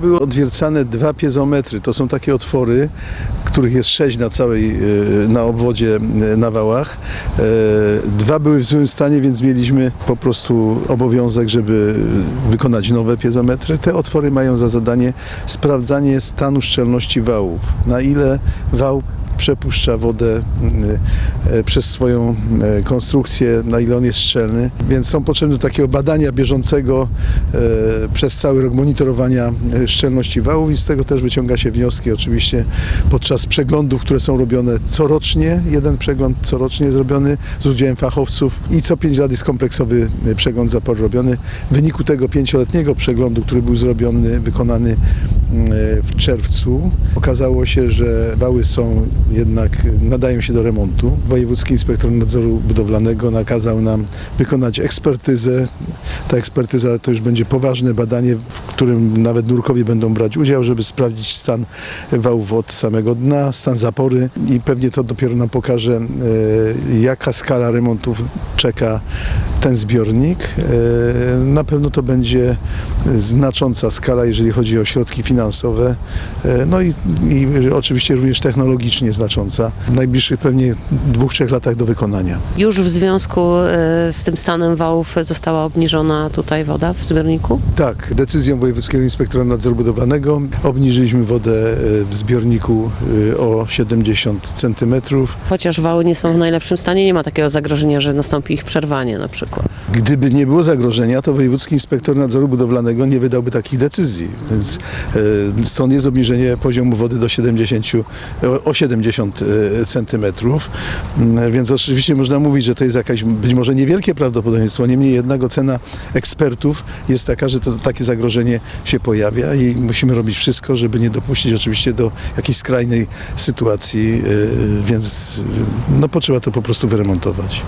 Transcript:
Były odwiercane dwa piezometry. To są takie otwory, których jest sześć na całej, e, na obwodzie e, na wałach. E, Dwa były w złym stanie, więc mieliśmy po prostu obowiązek, żeby wykonać nowe piezometry. Te otwory mają za zadanie sprawdzanie stanu szczelności wałów. Na ile wał przepuszcza wodę mm, e, przez swoją e, konstrukcję, na ile on jest szczelny. Więc są potrzebne takiego badania bieżącego e, przez cały rok monitorowania szczelności wałów i z tego też wyciąga się wnioski oczywiście podczas przeglądów, które są robione corocznie. Jeden przegląd corocznie jest robiony z udziałem fachowców i co 5 lat jest kompleksowy przegląd zapory robiony. W wyniku tego pięcioletniego przeglądu, który był zrobiony, wykonany w czerwcu, okazało się, że wały są jednak nadają się do remontu. Wojewódzki Inspektor Nadzoru Budowlanego nakazał nam wykonać ekspertyzę. Ta ekspertyza to już będzie poważne badanie, w którym nawet nurkowie będą brać udział, żeby sprawdzić stan wałów od samego dna, stan zapory i pewnie to dopiero nam pokaże, e, jaka skala remontów czeka ten zbiornik. E, Na pewno to będzie znacząca skala, jeżeli chodzi o środki finansowe, e, no i, i oczywiście również technologicznie znacząca. W najbliższych pewnie dwóch, trzech latach do wykonania. Już w związku e, z tym stanem wałów została obniżona tutaj woda w zbiorniku? Tak, decyzją Wojewódzkiego Inspektora Nadzoru Budowlanego obniżyliśmy wodę w zbiorniku o 70 centymetrów. Chociaż wały nie są w najlepszym stanie, nie ma takiego zagrożenia, że nastąpi ich przerwanie na przykład. Gdyby nie było zagrożenia, to Wojewódzki Inspektor Nadzoru Budowlanego nie wydałby takich decyzji. Więc e, stąd jest obniżenie poziomu wody do 70, o- o 70 e, centymetrów. Mm, Więc oczywiście można mówić, że to jest jakaś być może niewielkie prawdopodobieństwo, niemniej jednak ocena ekspertów jest taka, że to takie zagrożenie się pojawia i musimy robić wszystko, żeby nie dopuścić oczywiście do jakiejś skrajnej sytuacji, e, więc no, potrzeba to po prostu wyremontować.